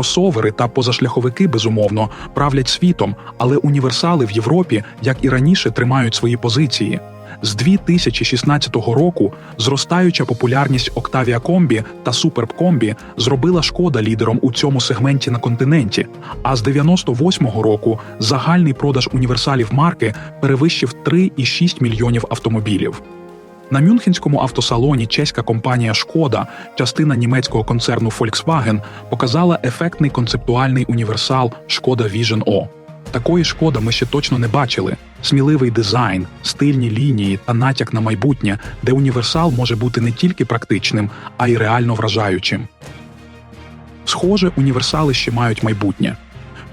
Кросовери та позашляховики, безумовно, правлять світом, але універсали в Європі, як і раніше, тримають свої позиції. З 2016 року зростаюча популярність Octavia Combi та Superb Combi зробила шкода лідером у цьому сегменті на континенті. А з 98-го року загальний продаж універсалів марки перевищив 3,6 мільйонів автомобілів. На Мюнхенському автосалоні чеська компанія Шкода, частина німецького концерну Volkswagen, показала ефектний концептуальний універсал Шкода Vision O. Такої шкода ми ще точно не бачили. Сміливий дизайн, стильні лінії та натяк на майбутнє, де універсал може бути не тільки практичним, а й реально вражаючим. Схоже, універсали ще мають майбутнє.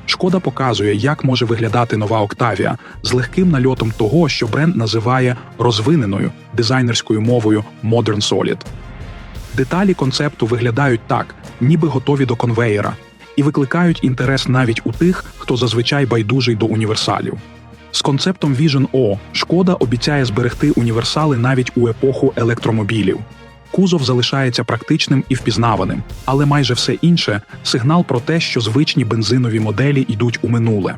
Шкода показує, як може виглядати нова Октавія з легким нальотом того, що бренд називає розвиненою дизайнерською мовою Modern Solid. Деталі концепту виглядають так, ніби готові до конвеєра, і викликають інтерес навіть у тих, хто зазвичай байдужий до універсалів. З концептом Vision O шкода обіцяє зберегти універсали навіть у епоху електромобілів. Кузов залишається практичним і впізнаваним, але майже все інше сигнал про те, що звичні бензинові моделі йдуть у минуле.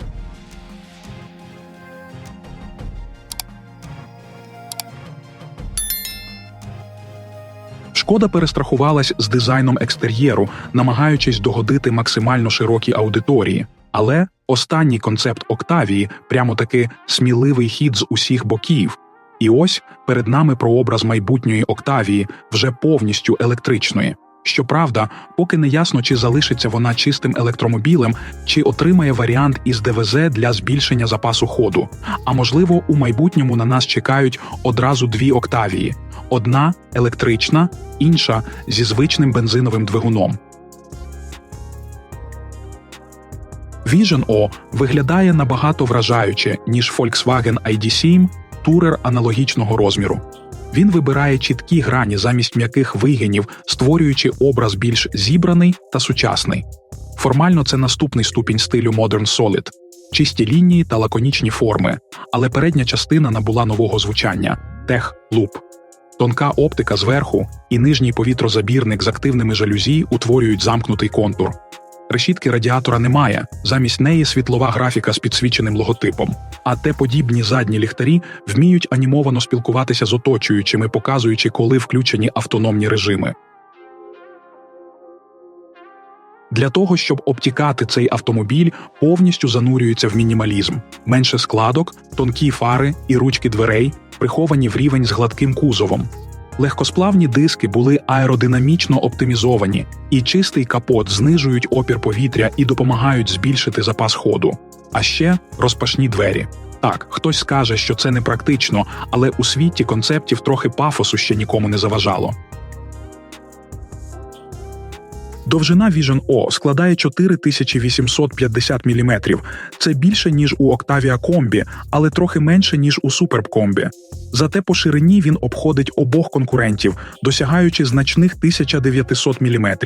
Шкода перестрахувалась з дизайном екстер'єру, намагаючись догодити максимально широкій аудиторії. Але останній концепт Октавії прямо таки сміливий хід з усіх боків. І ось перед нами прообраз майбутньої Октавії, вже повністю електричної. Щоправда, поки не ясно, чи залишиться вона чистим електромобілем, чи отримає варіант із ДВЗ для збільшення запасу ходу. А можливо, у майбутньому на нас чекають одразу дві Октавії: одна електрична, інша зі звичним бензиновим двигуном. Vision O виглядає набагато вражаюче, ніж Volkswagen ID7 Tourer аналогічного розміру. Він вибирає чіткі грані замість м'яких вигинів, створюючи образ більш зібраний та сучасний. Формально це наступний ступінь стилю Modern Solid – чисті лінії та лаконічні форми, але передня частина набула нового звучання Tech Loop. Тонка оптика зверху і нижній повітрозабірник з активними жалюзі утворюють замкнутий контур. Решітки радіатора немає, замість неї світлова графіка з підсвіченим логотипом. А те подібні задні ліхтарі вміють анімовано спілкуватися з оточуючими, показуючи, коли включені автономні режими. Для того, щоб обтікати цей автомобіль, повністю занурюється в мінімалізм: менше складок, тонкі фари і ручки дверей, приховані в рівень з гладким кузовом. Легкосплавні диски були аеродинамічно оптимізовані, і чистий капот знижують опір повітря і допомагають збільшити запас ходу. А ще розпашні двері. Так, хтось скаже, що це не практично, але у світі концептів трохи пафосу ще нікому не заважало. Довжина Vision O складає 4850 мм. Це більше, ніж у Octavia Combi, але трохи менше, ніж у Superb Combi. Зате по ширині він обходить обох конкурентів, досягаючи значних 1900 мм.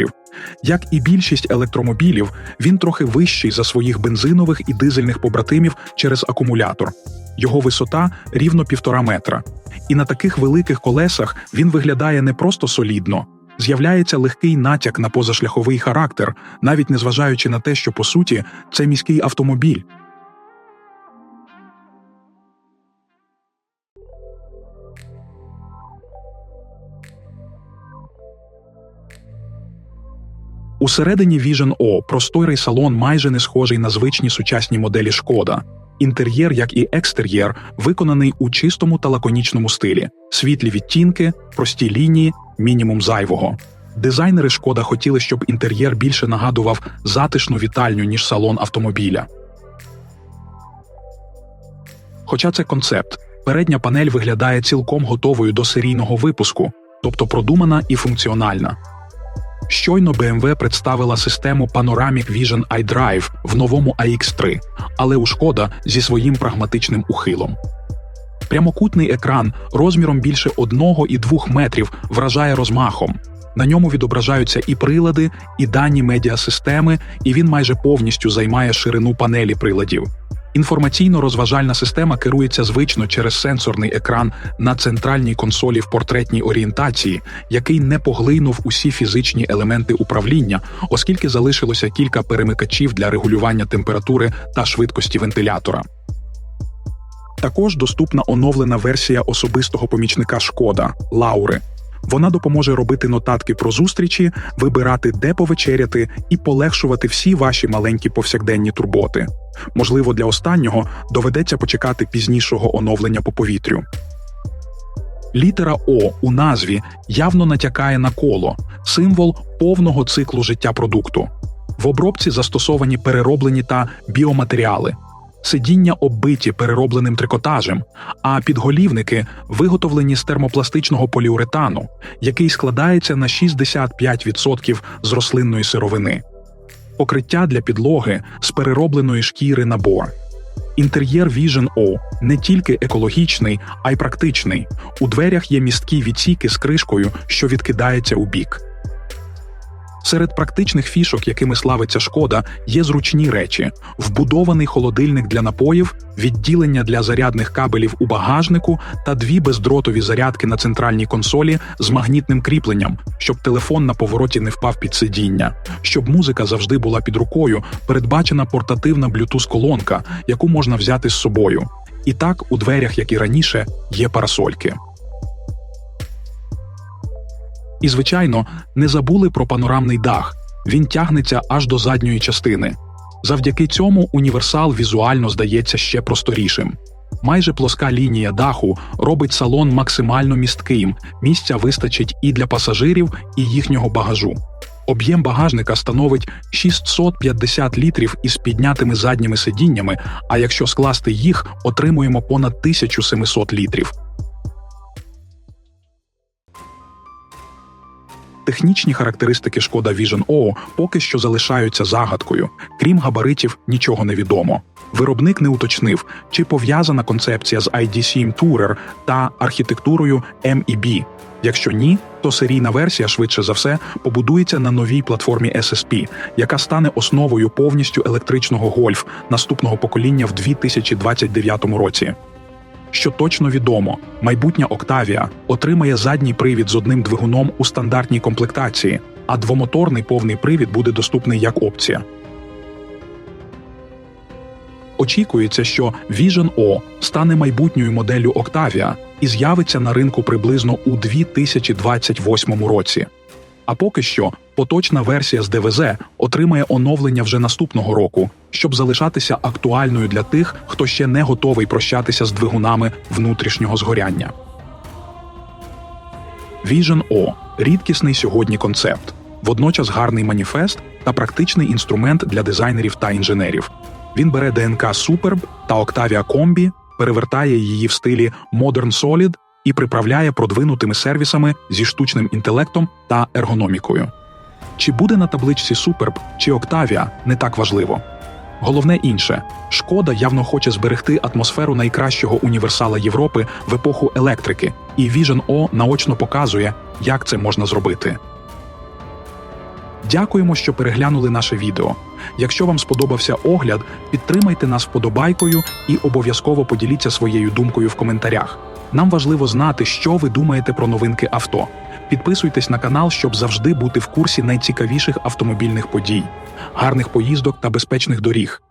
Як і більшість електромобілів, він трохи вищий за своїх бензинових і дизельних побратимів через акумулятор. Його висота рівно півтора метра. І на таких великих колесах він виглядає не просто солідно. З'являється легкий натяк на позашляховий характер, навіть незважаючи на те, що по суті це міський автомобіль. Усередині Vision O просторий салон майже не схожий на звичні сучасні моделі шкода. Інтер'єр, як і екстер'єр, виконаний у чистому та лаконічному стилі: світлі відтінки, прості лінії, мінімум зайвого. Дизайнери шкода хотіли, щоб інтер'єр більше нагадував затишну вітальню, ніж салон автомобіля. Хоча це концепт, передня панель виглядає цілком готовою до серійного випуску, тобто продумана і функціональна. Щойно BMW представила систему Panoramic Vision iDrive в новому AX3, але у шкода зі своїм прагматичним ухилом. Прямокутний екран розміром більше 1,2 метрів вражає розмахом. На ньому відображаються і прилади, і дані медіасистеми, і він майже повністю займає ширину панелі приладів. Інформаційно-розважальна система керується звично через сенсорний екран на центральній консолі в портретній орієнтації, який не поглинув усі фізичні елементи управління, оскільки залишилося кілька перемикачів для регулювання температури та швидкості вентилятора. Також доступна оновлена версія особистого помічника Шкода Лаури. Вона допоможе робити нотатки про зустрічі, вибирати, де повечеряти і полегшувати всі ваші маленькі повсякденні турботи. Можливо, для останнього доведеться почекати пізнішого оновлення по повітрю. Літера О у назві явно натякає на коло, символ повного циклу життя продукту. В обробці застосовані перероблені та біоматеріали, сидіння оббиті переробленим трикотажем, а підголівники виготовлені з термопластичного поліуретану, який складається на 65% з рослинної сировини, покриття для підлоги з переробленої шкіри набор. Інтер'єр Vision O не тільки екологічний, а й практичний. У дверях є місткі відсіки з кришкою, що відкидається у бік. Серед практичних фішок, якими славиться шкода, є зручні речі: вбудований холодильник для напоїв, відділення для зарядних кабелів у багажнику та дві бездротові зарядки на центральній консолі з магнітним кріпленням, щоб телефон на повороті не впав під сидіння, щоб музика завжди була під рукою, передбачена портативна Bluetooth колонка, яку можна взяти з собою. І так, у дверях, як і раніше, є парасольки. І, звичайно, не забули про панорамний дах. Він тягнеться аж до задньої частини. Завдяки цьому універсал візуально здається ще просторішим. Майже плоска лінія даху робить салон максимально містким, місця вистачить і для пасажирів, і їхнього багажу. Об'єм багажника становить 650 літрів із піднятими задніми сидіннями, а якщо скласти їх, отримуємо понад 1700 літрів. Технічні характеристики шкода Vision O поки що залишаються загадкою. Крім габаритів, нічого не відомо. Виробник не уточнив, чи пов'язана концепція з ID7 Tourer та архітектурою MEB. Якщо ні, то серійна версія швидше за все побудується на новій платформі SSP, яка стане основою повністю електричного гольф наступного покоління в 2029 році. Що точно відомо, майбутня Октавія отримає задній привід з одним двигуном у стандартній комплектації, а двомоторний повний привід буде доступний як опція. Очікується, що Vision O стане майбутньою моделлю Octavia і з'явиться на ринку приблизно у 2028 році. А поки що поточна версія з ДВЗ отримає оновлення вже наступного року, щоб залишатися актуальною для тих, хто ще не готовий прощатися з двигунами внутрішнього згоряння. Vision O – рідкісний сьогодні концепт, водночас гарний маніфест та практичний інструмент для дизайнерів та інженерів. Він бере ДНК Superb та Octavia Combi, перевертає її в стилі Modern Solid і приправляє продвинутими сервісами зі штучним інтелектом та ергономікою. Чи буде на табличці Superb чи Octavia – не так важливо. Головне інше, шкода явно хоче зберегти атмосферу найкращого універсала Європи в епоху електрики, і Vision O наочно показує, як це можна зробити. Дякуємо, що переглянули наше відео. Якщо вам сподобався огляд, підтримайте нас вподобайкою і обов'язково поділіться своєю думкою в коментарях. Нам важливо знати, що ви думаєте про новинки авто. Підписуйтесь на канал, щоб завжди бути в курсі найцікавіших автомобільних подій, гарних поїздок та безпечних доріг.